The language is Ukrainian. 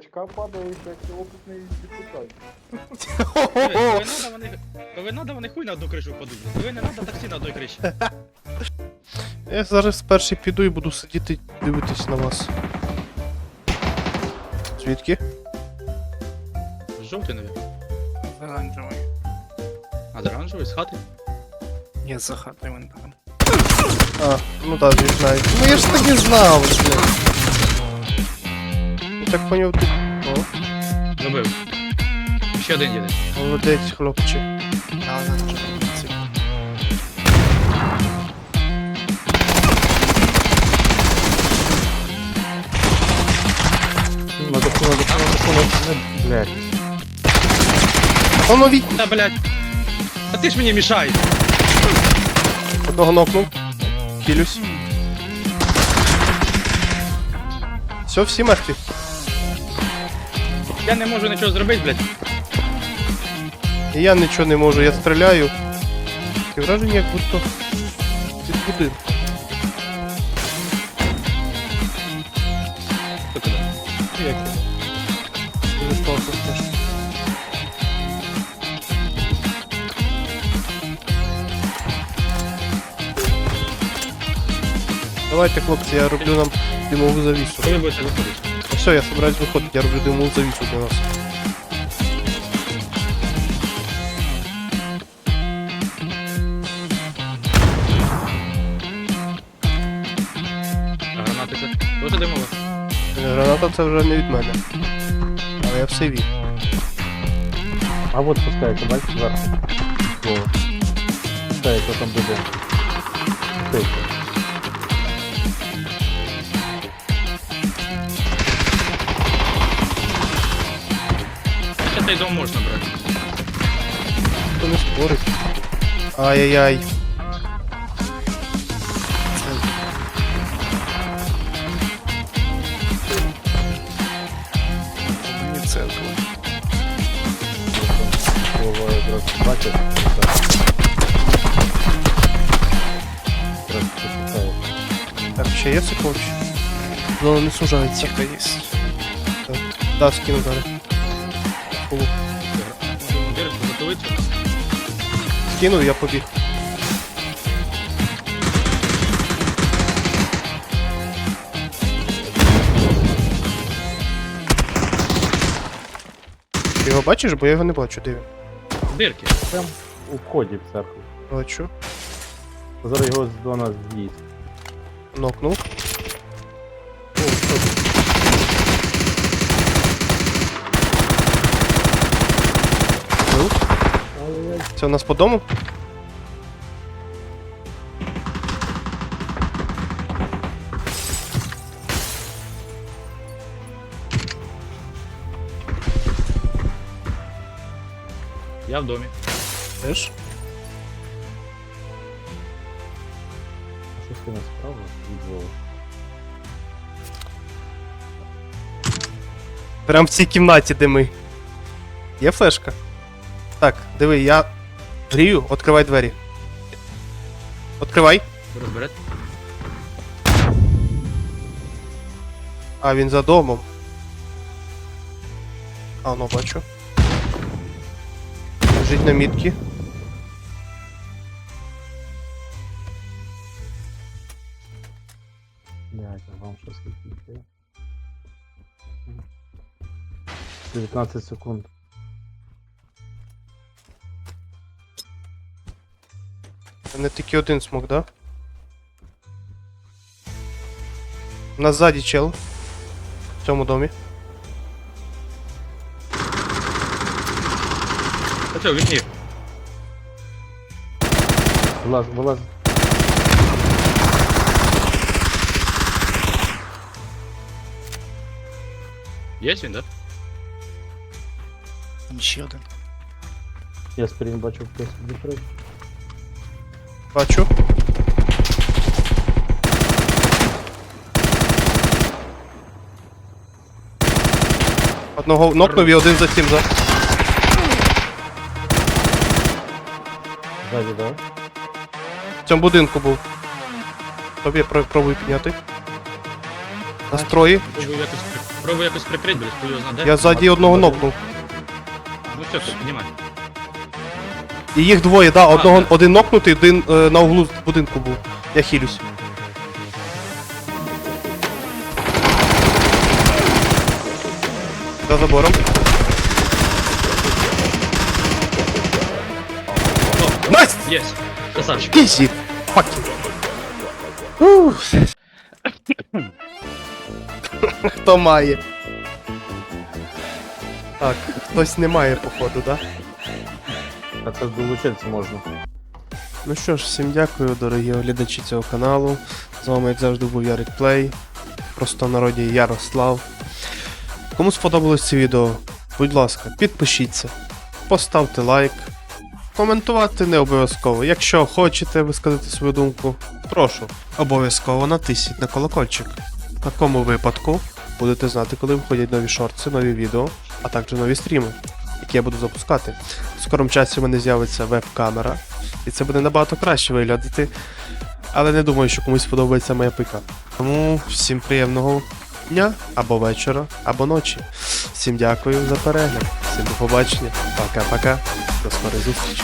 дурачка падаєш, як опитний депутат. Коли надо, вони, коли надо, вони хуй на одну кришу падуть. Коли не надо, так всі на одній криші. Я зараз перший піду і буду сидіти дивитись на вас. Звідки? Жовтий, навіть. Оранжевий. А з оранжевий, з хати. Є за хатою він там. А, ну так, не знаю. Ну я ж так і знав, блядь. Так поняв ти. О, Забив. Ще один їде. молодець, хлопче. А оранжевий. Це Надо надо надо надо Блядь. А ну від Та блядь. Та ти ж мені мішаєш. одного нокнув. Кілюсь. Все, всі мертві. Я не можу нічого зробити, блядь. І я нічого не можу, я стріляю. Таке враження, як будто під будинок. Ти куди? Як я? Дуже класно теж. Давайте, хлопці, я роблю нам димову завісу. Коли будете виходити? Все, я собираюсь виходити, я роблю димову завісу для нас. А гранати це? Тоже димова? Граната це вже не від мене. Але я все вів. А вот пускається, бачиш, зверху. Слово. Пускається там буде. Пускається. Цей дом можна брати. Хто не спорить. Ай-яй-яй. мені. Слово якраз бачиш. Так. Якраз пускається. Так, ще є секундчик. Зона не сужається. Тихо є. Да, скину зараз. Дірочку. Скинув, я побіг. Ти його бачиш, бо я його не бачу, він. Дирки. Прям у вході в церкву. Бачу. Зараз його до нас з'їсть. Нокнув. Це у нас по дому? Я в домі. Теж. Щось ти нас справа. Прям в цій кімнаті, де ми. Є флешка? Так, диви, я грію, відкривай двері. Відкривай. Розберете? А, він за домом. А, ну бачу. Лежить на мітки. Блядь, а вам що скільки йде? 19 секунд. У мене тільки один смок, да? У нас ззаді чел. В цьому домі. Та це, у вікні. Вилаз, вилаз. Є він, да? Там ще один. Я скрін бачу хтось відкрив. Бачу. Одного нокнув і один за тим за. Ззаді, да? В цьому будинку був. Тобі я про- підняти. Настрої. Пробую якось, при- пробую якось прикрити, блядь, хуй його знаде. Я ззаді одного нокнув. Ну все, все, піднімай. І їх двоє, да, одного, один нокнутий, один е, на углу будинку був. Я хилюсь. За забором. Найс! Єс. Красавчик. Ізі! Факі. Ух. Хто має? Так, хтось не має, походу, да? А це долучитися можна. Ну що ж, всім дякую, дорогі глядачі цього каналу. З вами, як завжди, був Ярик Плей. Просто народі Ярослав. Кому сподобалось це відео, будь ласка, підпишіться, поставте лайк. Коментувати не обов'язково. Якщо хочете висказати свою думку, прошу. Обов'язково натисніть на колокольчик. В такому випадку будете знати, коли виходять нові шорти, нові відео, а також нові стріми, які я буду запускати. В скорому часі в мене з'явиться веб-камера, і це буде набагато краще виглядати. Але не думаю, що комусь сподобається моя пика. Тому всім приємного дня, або вечора, або ночі. Всім дякую за перегляд. Всім до побачення. Пока-пока. До скорої зустрічі.